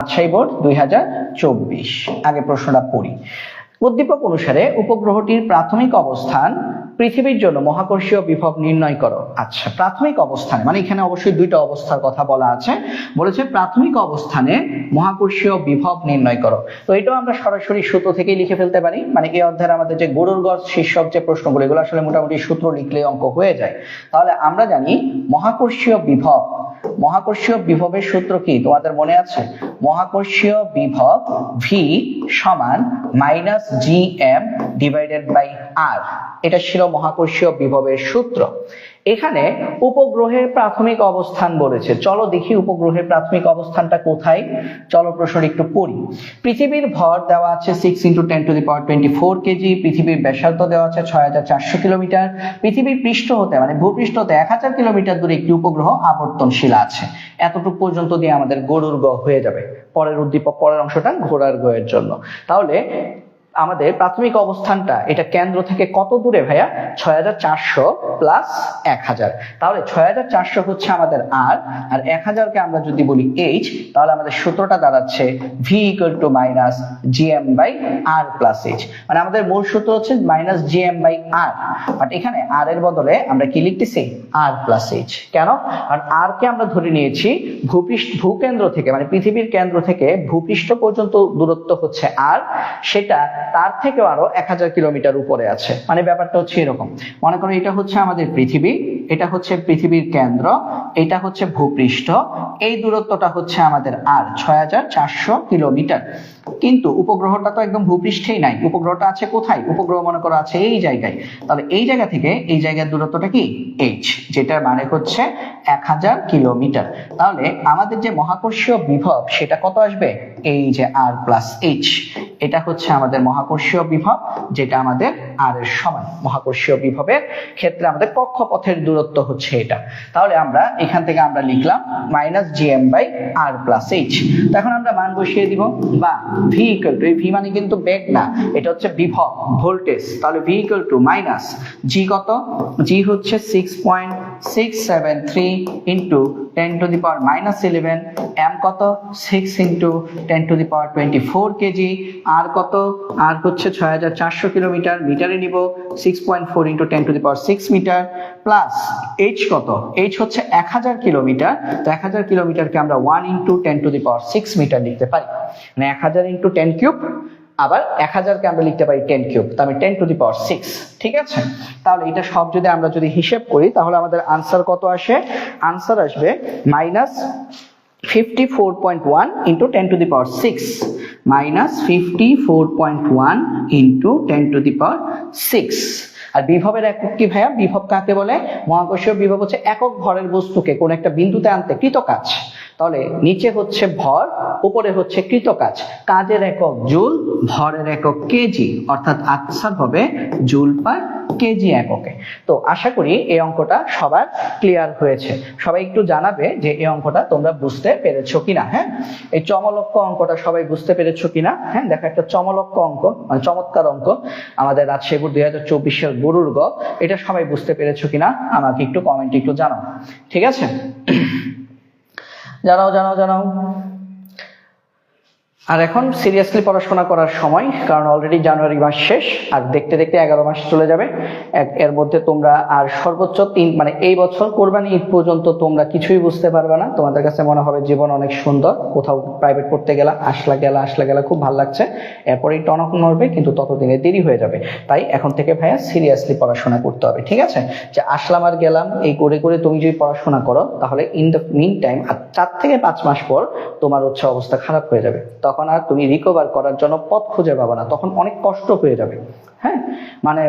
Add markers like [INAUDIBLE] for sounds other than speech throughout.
Rajshahi board দুই আগে প্রশ্নটা পড়ি। উদ্দীপক অনুসারে উপগ্রহটির প্রাথমিক অবস্থান পৃথিবীর জন্য মহাকর্ষীয় বিভব নির্ণয় করো। আচ্ছা প্রাথমিক অবস্থানে মানে এখানে অবশ্যই দুইটা অবস্থার কথা বলা আছে, বলেছে প্রাথমিক অবস্থানে মহাকর্ষীয় বিভব নির্ণয় করো। তো এটাও আমরা সরাসরি সূত্র থেকেই লিখে ফেলতে পারি মানে এই অধ্যায়ের আমাদের যে গরুর গছ শীর্ষক যে প্রশ্নগুলো, এগুলো আসলে মোটামুটি সূত্র লিখলে অঙ্ক হয়ে যায়। তাহলে আমরা জানি মহাকর্ষীয় বিভব, মহাকর্ষীয় বিভবের সূত্র কি? তোমাদের মনে আছে? মহাকর্ষীয় বিভব ভি সমান minus G M divided by R এটা ছিল মহাকর্ষীয় বিভবের সূত্র। এখানে উপগ্রহের প্রাথমিক অবস্থান বলেছে। চলো দেখি উপগ্রহের প্রাথমিক অবস্থানটা কোথায়। চলো প্রশ্নটা একটু পড়ি। পৃথিবীর ভর দেওয়া আছে six into ten to the power twenty four kg, পৃথিবীর ব্যাসার্ধ দেওয়া আছে ছয় হাজার চারশো কিলোমিটার, পৃথিবীর পৃষ্ঠ হতে মানে ভূপৃষ্ঠ হতে এক হাজার কিলোমিটার দূরে একটি উপগ্রহ আবর্তনশীল আছে। এতটুকু পর্যন্ত দিয়ে আমাদের গরুর গ হয়ে যাবে। পরের উদ্দীপক, পরের অংশটা ঘোড়ার গয়ের জন্য। তাহলে আমাদের প্রাথমিক অবস্থানটা এটা কেন্দ্র থেকে কত দূরে ভাইয়া? ছয় হাজার চারশো প্লাস এক হাজার। তাহলে ছয় হাজার চারশো হচ্ছে আমাদের আর আর এক হাজারকে আমরা যদি বলি এইচ তাহলে আমাদের সূত্রটা দাঁড়াচ্ছে V equal to minus GM by R plus H মানে আমাদের মূল সূত্র হচ্ছে minus GM by R but এখানে আর এর বদলে আমরা কি লিখতেছি? আর প্লাস এইচ কেন? কারণ আর কে আমরা ধরে নিয়েছি ভূপৃষ্ঠ ভূকেন্দ্র থেকে মানে পৃথিবীর কেন্দ্র থেকে ভূপৃষ্ঠ পর্যন্ত দূরত্ব হচ্ছে আর সেটা তার থেকেও আরও এক হাজার কিলোমিটার উপরে আছে। মানে ব্যাপারটা হচ্ছে এরকম। মনে করো এটা হচ্ছে আমাদের পৃথিবী। এটা হচ্ছে পৃথিবীর কেন্দ্র, এটা হচ্ছে ভূপৃষ্ঠ, এই দূরত্বটা হচ্ছে আমাদের আর, ছয় হাজার চারশো কিলোমিটার। কিন্তু উপগ্রহটা তো একদম ভূপৃষ্ঠেই নাই, উপগ্রহটা আছে কোথায়? উপগ্রহ মনে করো আছে এই জায়গায়। তাহলে এই জায়গা থেকে এই জায়গার দূরত্বটা কি? এইচ যেটার মানে হচ্ছে এক হাজার কিলোমিটার। তাহলে আমাদের যে মহাকর্ষীয় বিভব, সেটা কত আসবে? এই যে আর প্লাস এইচ এটা হচ্ছে আমাদের মহাকর্ষীয় বিভব, যেটা আমাদের আর এর সমান মহাকর্ষীয় বিভবের ক্ষেত্রে আমাদের কক্ষপথের দূরত্ব হচ্ছে এটা। তাহলে আমরা এখান থেকে আমরা লিখলাম minus G M by R plus H এখন আমরা মান বসিয়ে দিব, বা ভি ইকুয়াল টু এই ভি মানে কিন্তু বেগ না, এটা হচ্ছে বিভব ভোল্টেজ তাহলে V equal to minus G কত? জি হচ্ছে six point six seven three into ten to the power minus eleven M কত? Six into ten to the power twenty four kg R কত? আর হচ্ছে ছয় হাজার চারশো kilometre মিটারে নিব six point four into ten to the power six metre plus H কত? H হচ্ছে এক হাজার কিলোমিটার। তো এক হাজার কিলোমিটারকে আমরা one into ten to the power six metre লিখতে পারি। মানে এক হাজার ইন্টু টেন কিউব আবার এক হাজারকে আমরা লিখতে পারি টেন কিউব তার মানে ten to the power six ঠিক আছে? তাহলে এটা সব যদি আমরা যদি হিসেব করি, তাহলে আমাদের আনসার কত আসে? আনসার আসবে minus fifty four point one into ten to the power six minus fifty four point one into ten to the power six আর বিভবের একক কি ভাইয়া? বিভব কাকে বলে? মহাকর্ষীয় বিভব হচ্ছে একক ভরের বস্তুকে, কোন একটা বিন্দুতে আনতে কৃত কাজ তাহলে নিচে হচ্ছে ভর, উপরে হচ্ছে কৃত কাজ কাজের একক জুল, ভরের একক কেজি, অর্থাৎ আনসার হবে জুল পার কেজি এককে। তো আশা করি এই অঙ্কটা সবার ক্লিয়ার হয়েছে। সবাই একটু জানাবে যে এই অঙ্কটা তোমরা বুঝতে পেরেছ কিনা হ্যাঁ? এই চমলক্ষ অঙ্কটা সবাই বুঝতে পেরেছ কিনা হ্যাঁ? দেখো একটা চমলক্ষ অঙ্ক মানে চমৎকার অঙ্ক। আমাদের রাজশাহী দুই হাজার চব্বিশ চব্বিশের গরুর গ এটা সবাই বুঝতে পেরেছ কিনা? আমাকে একটু কমেন্ট একটু জানাও। ঠিক আছে? [CLEARS THROAT] জানাও জানাও জানাও। আর এখন সিরিয়াসলি পড়াশোনা করার সময়, কারণ অলরেডি জানুয়ারি মাস শেষ, আর দেখতে দেখতে এগারো মাস চলে যাবে। এর মধ্যে তোমরা আর সর্বোচ্চ তিন মানে এই বছর কোরবানি ঈদ পর্যন্ত তোমরা কিছুই বুঝতে পারবে না। তোমাদের কাছে মনে হবে জীবন অনেক সুন্দর, কোথাও প্রাইভেট পড়তে গেলা, আসলা গেলা আসলা গেলা, খুব ভালো লাগছে। এরপরেই টনক নড়বে, কিন্তু ততদিনে দেরি হয়ে যাবে। তাই এখন থেকে ভাইয়া সিরিয়াসলি পড়াশোনা করতে হবে, ঠিক আছে? যে আসলাম আর গেলাম, এই করে করে তুমি যদি পড়াশোনা করো, তাহলে ইন দ্য মিন টাইম আর চার থেকে পাঁচ মাস পর তোমার হচ্ছে অবস্থা খারাপ হয়ে যাবে। তখন আর তুমি রিকভার করার জন্য পথ খুঁজে পাবে না। তখন অনেক কষ্ট হয়ে যাবে। হ্যাঁ? মানে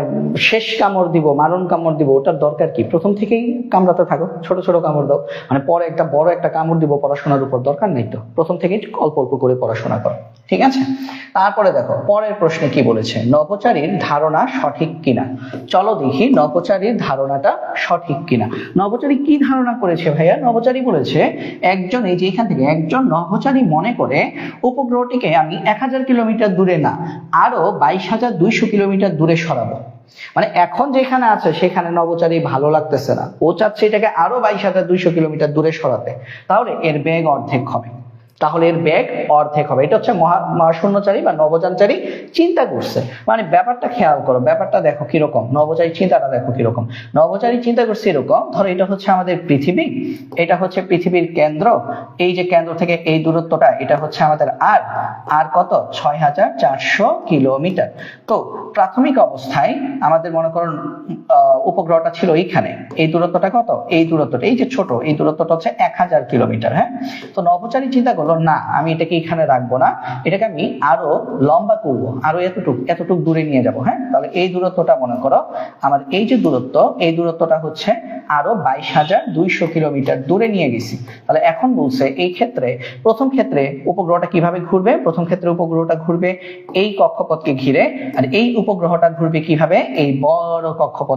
শেষ কামড় দিব, মারণ কামড় দিব, ওটার দরকার কি? প্রথম থেকেই কামড়াতে থাকো, ছোট ছোট কামড় দাও। মানে পরে একটা বড় একটা কামড় দিব, পড়াশোনার উপর দরকার নেই তো। প্রথম থেকেই অল্প অল্প করে পড়াশোনা করো, ঠিক আছে? তারপরে দেখো, পরের প্রশ্নে কি বলেছে? নভোচারীর ধারণা সঠিক কিনা? চলো দেখি নভোচারীর ধারণাটা সঠিক কিনা। নভোচারী কি ধারণা করেছে ভাইয়া? নভোচারী বলেছে, একজন, এই যে এখান থেকে, একজন নভোচারী মনে করে উপগ্রহটিকে আমি এক হাজার কিলোমিটার দূরে না আরও বাইশ হাজার দুইশো কিলোমিটার দূরে সরাবো। মানে এখন যেখানে আছে, সেখানে নবচারী ভালো লাগতেছে না। ও চাচ্ছে এটাকে আরও বাইশ হাজার দুইশো কিলোমিটার দূরে সরাতে। তাহলে এর বেগ অর্ধেক হবে। তাহলে এর বেগ অর্ধেক হবে। এটা হচ্ছে মহা মহাশূন্যচারী বা নবযানচারী চিন্তা করছে। মানে ব্যাপারটা খেয়াল করো, ব্যাপারটা দেখো কীরকম। নবচারী চিন্তাটা দেখো কীরকম। নবচারী চিন্তা করছে এরকম, ধরো এটা হচ্ছে আমাদের পৃথিবী, এটা হচ্ছে পৃথিবীর কেন্দ্র, এই যে কেন্দ্র থেকে এই দূরত্বটা, এটা হচ্ছে আমাদের আর। আর কত? ছয় হাজার চারশো কিলোমিটার। তো প্রাথমিক অবস্থায় আমাদের মনে করুন উপগ্রহটা ছিল এইখানে। এই দূরত্বটা কত? এই দূরত্বটা, এই যে ছোট, এই দূরত্বটা হচ্ছে এক হাজার কিলোমিটার হ্যাঁ? তো নভোচারী চিন্তা করল, না, আমি এটাকে এখানে রাখব না। এটাকে আমি আরও লম্বা করব, আরও এতটুক এতটুক দূরে নিয়ে যাব হ্যাঁ? তাহলে এই দূরত্বটা মনে করো, আমার এই যে দূরত্ব, এই দূরত্বটা হচ্ছে আরও বাইশ হাজার দুইশো কিলোমিটার দূরে নিয়ে গেছি। তাহলে এখন বলছে, এই ক্ষেত্রে, প্রথম ক্ষেত্রে উপগ্রহটা কীভাবে ঘুরবে? প্রথম ক্ষেত্রে উপগ্রহটা ঘুরবে এই কক্ষপথকে ঘিরে, আর এই উপগ্রহটা ঘুরবে কীভাবে? এই বড়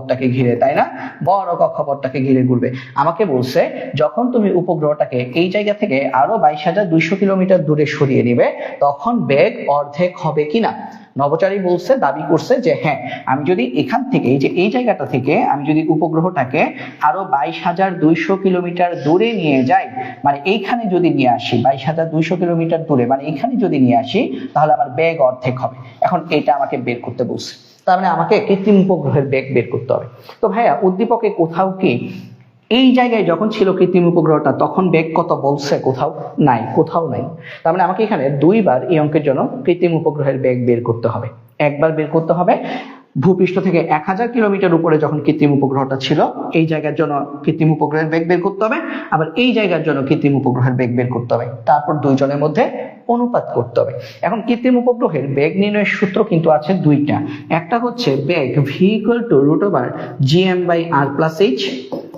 কক্ষপথটাকে ঘিরে, তাই না? বড় কক্ষপথটাকে ঘিরে ঘুরবে। আমাকে বলছে, যখন তুমি উপগ্রহটাকে এই জায়গা থেকে আরও বাইশ হাজার দুইশো কিলোমিটার দূরে সরিয়ে নিবে, তখন বেগ অর্ধেক হবে কিনা? নবচারী বলছে, দাবি করছে যে হ্যাঁ আমি যদি এখান থেকে, এই যে এই জায়গাটা থেকে আমি যদি উপগ্রহটাকে আরও বাইশ হাজার দুইশো কিলোমিটার দূরে নিয়ে যাই মানে এইখানে যদি নিয়ে আসি, বাইশ হাজার দুইশো কিলোমিটার দূরে মানে এইখানে যদি নিয়ে আসি, তাহলে আমার বেগ অর্ধেক হবে। এখন এটা আমাকে বের করতে বলছে। তার মানে আমাকে কৃত্রিম উপগ্রহের বেগ বের করতে হবে। তো ভাইয়া, উদ্দীপকে কোথাও কি এই জায়গায় যখন ছিল কৃত্রিম উপগ্রহটা, তখন বেগ কত বলছে? কোথাও নাই কোথাও নাই। তার মানে আমাকে এখানে দুইবার এই অঙ্কের জন্য কৃত্রিম উপগ্রহের বেগ বের করতে হবে। একবার বের করতে হবে ভূপৃষ্ঠ থেকে এক হাজার কিলোমিটার উপরে যখন কৃত্রিম উপগ্রহটা ছিল, এই জায়গার জন্য কৃত্রিম উপগ্রহের বেগ বের করতে হবে, আবার এই জায়গার জন্য কৃত্রিম উপগ্রহের বেগ বের করতে হবে। তারপর দুইজনের মধ্যে অনুপাত করতে হবে। এখন কৃত্রিম উপগ্রহের বেগ নির্ণয়ের সূত্র কিন্তু আছে দুইটা। একটা হচ্ছে বেগ V equal to root over GM by R plus H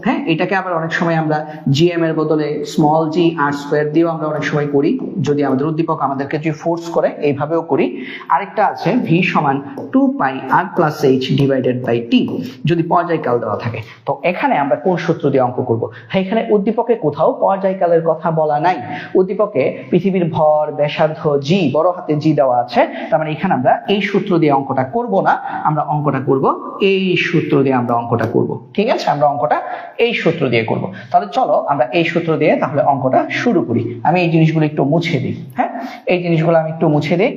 হ্যাঁ এটাকে আবার অনেক সময় আমরা জিএম এর বদলে স্মল জি আর স্কোয়ার দিয়েও আমরা অনেক সময় করি। যদি আমাদের উদ্দীপক আমাদেরকে যদি ফোর্স করে, এইভাবেও করি। আরেকটা আছে ভি সমান two pi R plus H divided by T যদি পর্যায়কাল দেওয়া থাকে, তো এখানে আমরা কোন সূত্র দিয়ে অঙ্ক করব? হ্যাঁ এখানে উদ্দীপকে কোথাও পর্যায়কালের কথা বলা নাই। উদ্দীপকে পৃথিবীর ভর, ব্যাসার্ধ জি বড় হাতে জি দেওয়া আছে। তার মানে এখানে আমরা এই সূত্র দিয়ে অঙ্কটা করব না, আমরা অঙ্কটা করব এই সূত্র দিয়ে আমরা অঙ্কটা করব। ঠিক আছে? আমরা অঙ্কটা এই সূত্র দিয়ে করব। তাহলে চলো আমরা এই সূত্র দিয়ে তাহলে অঙ্কটা শুরু করি। আমি এই জিনিসগুলো একটু মুছে দিই হ্যাঁ? এই জিনিসগুলো আমি একটু মুছে দিই।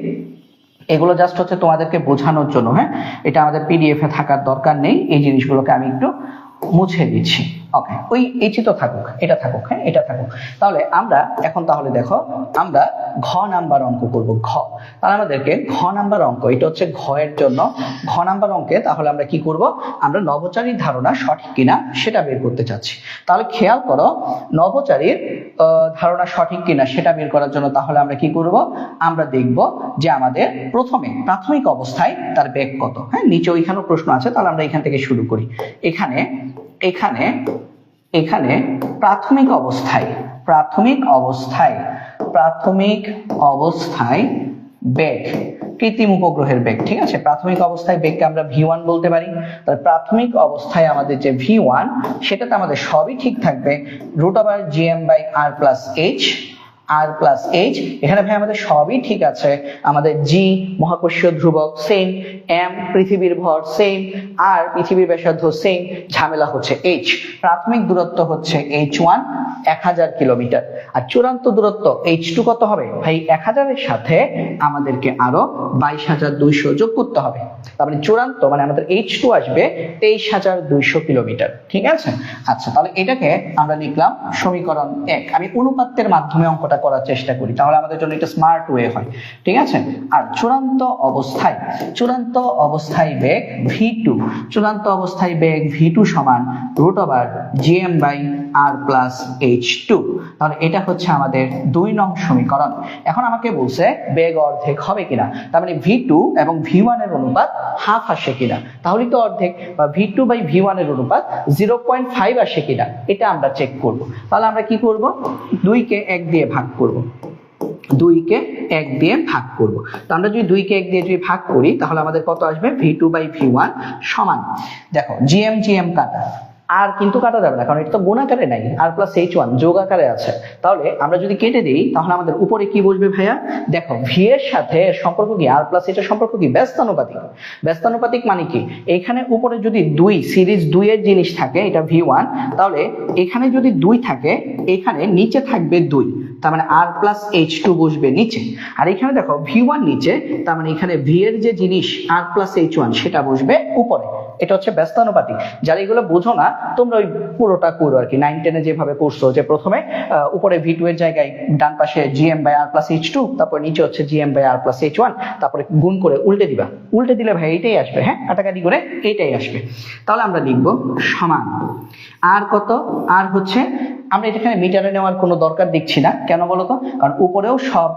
এগুলো জাস্ট হচ্ছে তোমাদেরকে বোঝানোর জন্য হ্যাঁ? এটা আমাদের পিডিএফে থাকার দরকার নেই। এই জিনিসগুলোকে আমি একটু মুছে দিচ্ছি। ওকে ওই এই চিত্র থাকুক, এটা থাকুক হ্যাঁ এটা থাকুক। তাহলে আমরা, এখন তাহলে দেখো, আমরা ঘ নাম্বার অঙ্ক করব, ঘ। তাহলে আমাদেরকে ঘ নাম্বার অঙ্ক, এটা হচ্ছে ঘ এর জন্য। ঘ নাম্বার অঙ্কে তাহলে আমরা কি করব? আমরা নবচারীর ধারণা সঠিক কিনা সেটা বের করতে চাচ্ছি। তাহলে খেয়াল করো নবচারীর ধারণা সঠিক কিনা সেটা বের করার জন্য তাহলে আমরা কি করব? আমরা দেখব যে আমাদের প্রথমে প্রাথমিক অবস্থায় তার বেগ কত। হ্যাঁ নিচে ওইখানেও প্রশ্ন আছে, তাহলে আমরা এখান থেকে শুরু করি। এখানে এখানে এখানে প্রাথমিক অবস্থায় প্রাথমিক অবস্থায় প্রাথমিক অবস্থায় বেগ, কৃত্রিম উপগ্রহের বেগ, ঠিক আছে? প্রাথমিক অবস্থায় বেগকে আমরা ভি ওয়ান বলতে পারি। তাহলে প্রাথমিক অবস্থায় আমাদের যে ভি ওয়ান সেটাতে আমাদের সবই ঠিক থাকবে। Root over GM by R plus H R plus H এখানে ভাই আমাদের সবই ঠিক আছে। আমাদের জি মহাকর্ষীয় ধ্রুবক সেম এম পৃথিবীর ভর সেম আর পৃথিবীর ব্যাসার্ধ সেম ঝামেলা হচ্ছে এইচ প্রাথমিক দূরত্ব হচ্ছে এইচ ওয়ান এক হাজার কিলোমিটার। আর চূড়ান্ত দূরত্ব এইচ টু কত হবে? ভাই, এক হাজারের সাথে আমাদেরকে আরও বাইশ হাজার দুইশো যোগ করতে হবে। তার মানে চূড়ান্ত মানে আমাদের এইচ টু আসবে তেইশ হাজার দুইশো কিলোমিটার। ঠিক আছে? আচ্ছা তাহলে এটাকে আমরা লিখলাম সমীকরণ এক। আমি অনুপাতের মাধ্যমে অঙ্কটা করার চেষ্টা করি, তাহলে আমাদের জন্য এটা স্মার্ট ওয়ে হয়, ঠিক আছে? আর চূড়ান্ত অবস্থায় চূড়ান্ত অবস্থায় বেগ ভি টু চূড়ান্ত অবস্থায় বেগ ভি টু সমান root over GM by R plus H two তাহলে এটা হচ্ছে আমাদের দুই নং সমীকরণ। এখন আমাকে বলছে বেগ অর্ধেক হবে কিনা, তার মানে ভি টু এবং ভি ওয়ানের অনুপাত হাফ আসে কিনা, তাহলে তো অর্ধেক, বা ভি টু বাই ভি ওয়ানের অনুপাত জিরো পয়েন্ট ফাইভ আসে কিনা, এটা আমরা চেক করব। তাহলে আমরা কি করব? দুইকে এক দিয়ে ভাগ করব। দুইকে এক দিয়ে ভাগ করব। তো আমরা যদি দুইকে এক দিয়ে যদি ভাগ করি, তাহলে আমাদের কত আসবে? V two by V one সমান। দেখো জিএম জিএম কাটা। আর কিন্তু কাটা যাবে না, কারণ এটা তো গুণাকারে নাই। আর প্লাস এইচ ওয়ান যোগ আকারে আছে। তাহলে আমরা যদি কেটে দিই, তাহলে আমাদের উপরে কি বসবে ভাইয়া? দেখো ভি এর সাথে সম্পর্ক কি? আর প্লাস এইচের সম্পর্ক কি? ব্যস্তানুপাতিক। ব্যস্তানুপাতিক মানে কি? এখানে উপরে যদি দুই সিরিজ দুই এর জিনিস থাকে, এটা ভি ওয়ান তাহলে এখানে যদি দুই থাকে, এখানে নিচে থাকবে দুই। তার মানে আর প্লাস এইচ টু বসবে নিচে। আর এখানে দেখো ভি ওয়ান নিচে, তার মানে এখানে ভি এর যে জিনিস আর প্লাস এইচ ওয়ান সেটা বসবে উপরে। এটা হচ্ছে ব্যস্তানুপাতিক। যারা এগুলো বোঝো না, তোমরা ওই পুরোটা করো আর কি। নাইন টেনে যেভাবে করছ, যে প্রথমে উপরে ভি টু এর জায়গায় ডান পাশে GM by R plus H two তারপর নিচে হচ্ছে GM by R plus H one তারপরে গুণ করে উল্টে দিবা। উল্টে দিলে ভাই এইটাই আসবে হ্যাঁ? কাটাকাটি করে এইটাই আসবে। তাহলে আমরা লিখব সমান। আর কত? আর হচ্ছে, আমরা এখানে মিটারে নেওয়ার কোনো দরকার দেখছি না। কেন বলতো? কারণ উপরেও সব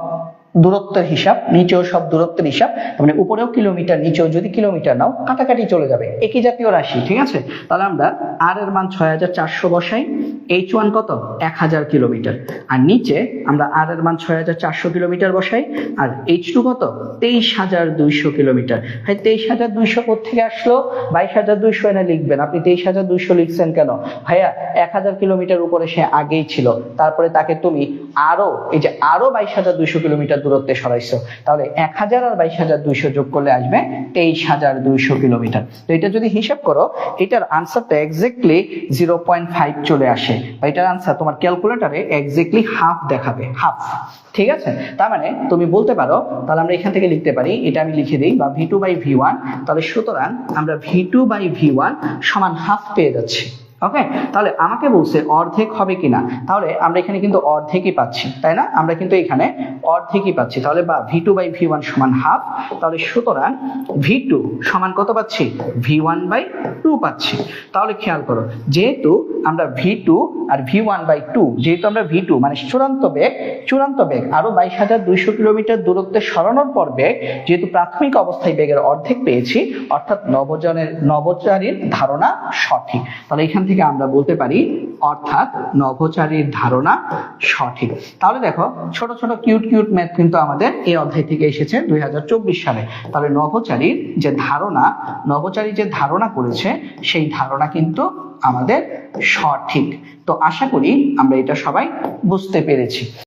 দূরত্বের হিসাব, নিচেও সব দূরত্বের হিসাব মানে উপরেও কিলোমিটার, নিচেও যদি কিলোমিটার নাও, কাটাকাটি চলে যাবে, একই জাতীয় রাশি, ঠিক আছে? তাহলে আমরা আর এর মান ছয় হাজার চারশো বসাই এইচ ওয়ান কত? এক হাজার কিলোমিটার। আর নিচে আমরা আর এর মান ছয় হাজার চারশো কিলোমিটার বসাই, আর এইচ টু কত? তেইশ হাজার দুইশো কিলোমিটার। ভাই, তেইশ হাজার দুইশো থেকে আসলো? বাইশ হাজার দুইশো এনে লিখবেন। আপনি তেইশ হাজার দুইশো লিখছেন কেন? ভাইয়া, এক হাজার কিলোমিটার উপরে সে আগেই ছিল। তারপরে তাকে তুমি আরও, এই যে আরও বাইশ হাজার দুইশো কিলোমিটার দূরত্বে সরাইছো, তাহলে এক হাজার আর বাইশ হাজার দুইশো যোগ করলে আসবে তেইশ হাজার দুইশো কিলোমিটার। তো এটা যদি হিসাব করো, এটার আনসারটা এক্স্যাক্টলি জিরো পয়েন্ট ফাইভ চলে আসে। বা এটার আনসার তোমার ক্যালকুলেটারে এক্স্যাক্টলি হাফ দেখাবে হাফ ঠিক আছে? তার মানে তুমি বলতে পারো, তাহলে আমরা এখান থেকে লিখতে পারি, এটা আমি লিখে দিই, বা V two by V one তাহলে সুতরাং আমরা V two by V one সমান হাফ পেয়ে যাচ্ছি। ওকে তাহলে আমাকে বলছে অর্ধেক হবে কিনা? তাহলে আমরা এখানে কিন্তু অর্ধেকই পাচ্ছি, তাই না? আমরা কিন্তু এখানে অর্ধেকই পাচ্ছি। তাহলে বা V two by V one সমান হাফ তাহলে সুতরাং ভি টু সমান কত পাচ্ছি? ভি ওয়ান বাই টু পাচ্ছি। তাহলে খেয়াল করো, যেহেতু আমরা ভি টু আর ভি ওয়ান বাই টু যেহেতু আমরা ভি টু মানে চূড়ান্ত বেগ চূড়ান্ত বেগ, আরও বাইশ হাজার দুইশো কিলোমিটার দূরত্বে সরানোর পর বেগ, যেহেতু প্রাথমিক অবস্থায় বেগের অর্ধেক পেয়েছি, অর্থাৎ নবজনের, নবচারীর ধারণা সঠিক। তাহলে এখান থেকে আমরা বলতে পারি, অর্থাৎ নভোচারীর ধারণা সঠিক। তাহলে দেখো, ছোট ছোট, কিউট কিউট ম্যাথ কিন্তু আমাদের এই অধ্যায় থেকে এসেছে দুই হাজার চব্বিশ সালে। তাহলে নভোচারীর যে ধারণা, নভোচারী যে ধারণা করেছে, সেই ধারণা কিন্তু আমাদের সঠিক। তো আশা করি আমরা এটা সবাই বুঝতে পেরেছি।